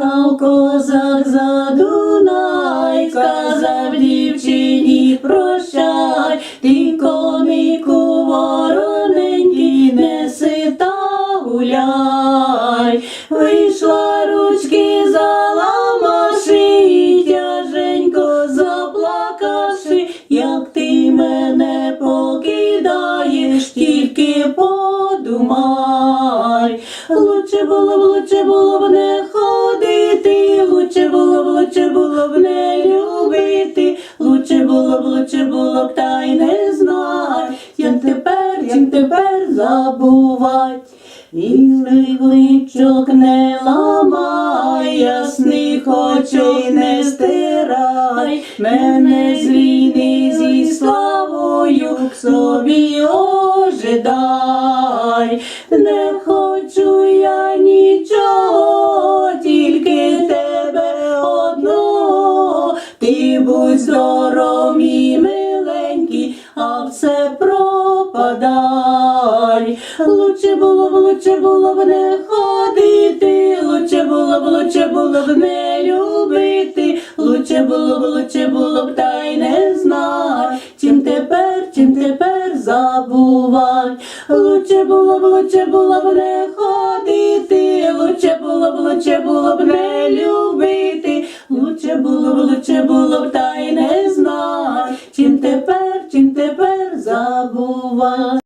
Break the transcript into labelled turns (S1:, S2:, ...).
S1: Їхав козак за Дунай, сказав дівчині прощай, ти комику вороненький, неси та гуляй. Лучше було б, лучше було б не ходити, лучше було б, лучше було б не любити, лучше було б, лучше було б, та й не знай, як тепер, як тепер забувай. І личок не ламай, ясних очей не стирай, мене з війни зі славою собі ожидай, не хочу я нічого, тільки тебе одного, ти будь здоров, мій миленький, а все пропадай. Лучше було б, лучше було б не ходити, лучше було б, лучше було б не любити, лучше було б, лучше забувай. Лучше було б, лучше було б не ходити, лучше було б, лучше було б не любити, лучше було б, лучше було б, та й не знай, чим тепер, чим тепер забувай.